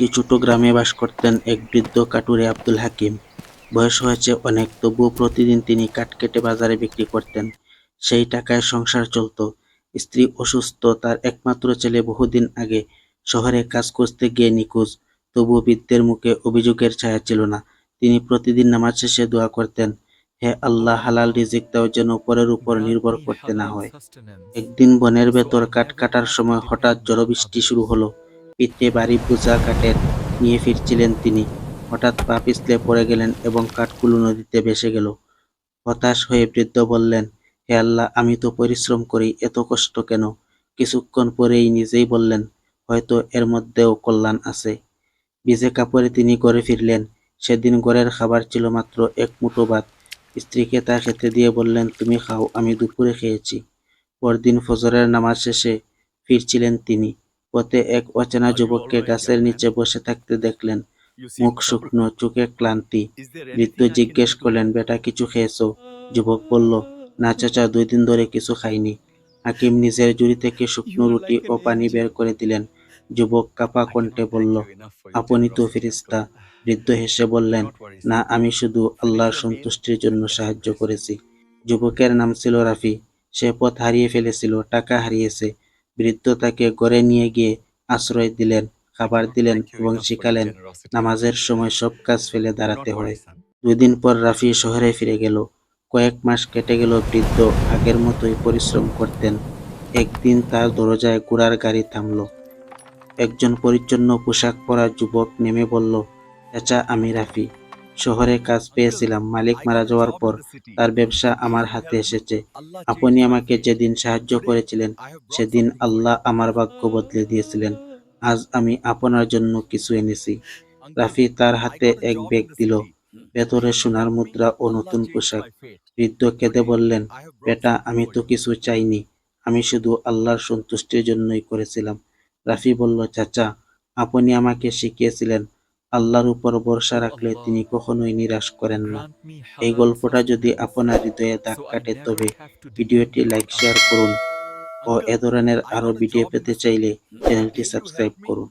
একটি ছোট গ্রামে বাস করতেন এক বৃদ্ধ কাটুরে আব্দুল হাকিম। বয়স হয়েছে অনেক, তবুও প্রতিদিন তিনি কাঠ কেটে বাজারে বিক্রি করতেন। সেই টাকায় সংসার চলত। স্ত্রী অসুস্থ, তার একমাত্র ছেলে বহুদিন আগে শহরে কাজ করতে গিয়ে নিখোঁজ। তবুও বৃদ্ধের মুখে অভিযোগের ছায়া ছিল না। তিনি প্রতিদিন নামাজ শেষে দোয়া করতেন, হে আল্লাহ, হালাল রিজিক দাও যেন পরের উপর নির্ভর করতে না হয়। একদিন বনের ভেতর কাঠ কাটার সময় হঠাৎ ঝড় বৃষ্টি শুরু হলো। পিঠে বাড়ি বোঝা কাঠের নিয়ে ফিরছিলেন তিনি। হঠাৎ পা পিছলে পড়ে গেলেন এবং কাঠগুলো নদীতে ভেসে গেল। হতাশ হয়ে বৃদ্ধ বললেন, হে আল্লাহ, আমি তো পরিশ্রম করি, এত কষ্ট কেন? কিছুক্ষণ পরেই নিজেই বললেন, হয়তো এর মধ্যেও কল্যাণ আছে। ভিজে কাপড়ে তিনি ঘরে ফিরলেন। সেদিন ঘরের খাবার ছিল মাত্র এক মুঠো ভাত। স্ত্রীকে তা খেতে দিয়ে বললেন, তুমি খাও, আমি দুপুরে খেয়েছি। পরদিন ফজরের নামাজ শেষে ফিরছিলেন তিনি। পথে এক অচেনা যুবককে গাছের নিচে বসে থাকতে দেখলেন। মুখ শুকনো চোখে ক্লান্তি। বৃদ্ধ জিজ্ঞেস করলেন বেটা কিছু খেয়েছো? যুবক বলল না চাচা দুই দিন ধরে কিছু খাইনি। হাকিম নিজের জুড়ি থেকে শুকনো রুটি ও পানি বের করে দিলেন। যুবক কাপা কণ্ঠে বলল আপনি তো ফিরিস্তা বৃদ্ধ হেসে বললেন না আমি শুধু আল্লাহর সন্তুষ্টির জন্য সাহায্য করেছি। যুবকের নাম ছিল রাফি। সে পথ হারিয়ে ফেলেছিল টাকা হারিয়েছে। বৃদ্ধ তাকে গড়ে নিয়ে গিয়ে আশ্রয় দিলেন খাবার দিলেন এবং শিখালেন নামাজের সময় সব কাজ ফেলে দাঁড়াতে হয়। দুদিন পর রাফি শহরে ফিরে গেল। কয়েক মাস কেটে গেল বৃদ্ধ আগের মতোই পরিশ্রম করতেন। একদিন তার দরজায় ঘোড়ার গাড়ি থামল। একজন পরিচ্ছন্ন পোশাক পরা যুবক নেমে বলল চাচা আমি রাফি। শহরে কাজ পেয়েছিলাম। মালিক মারা যাওয়ার পর তার ব্যবসা আমার হাতে এসেছে। আপনি আমাকে যেদিন সাহায্য করেছিলেন, সেদিন আল্লাহ আমার ভাগ্য বদলে দিয়েছিলেন। আজ আমি আপনার জন্য কিছু এনেছি। রাফি তার হাতে এক ব্যাগ দিল। ভেতরে সোনার মুদ্রা ও নতুন পোশাক। বৃদ্ধ কেঁদে বললেন, বেটা, আমি তো কিছু চাইনি। আমি শুধু আল্লাহর সন্তুষ্টির জন্যই করেছিলাম। রাফি বলল, চাচা, আপনি আমাকে শিখিয়েছিলেন আল্লাহর উপর ভরসা রাখলে তিনি কখনোই নিরাশ করেন না। এই গল্পটা যদি আপনার হৃদয়ে দাগ কাটে তবে ভিডিওটি লাইক শেয়ার করুন। ও এ ধরনের আরও ভিডিও পেতে চাইলে চ্যানেলটি সাবস্ক্রাইব করুন।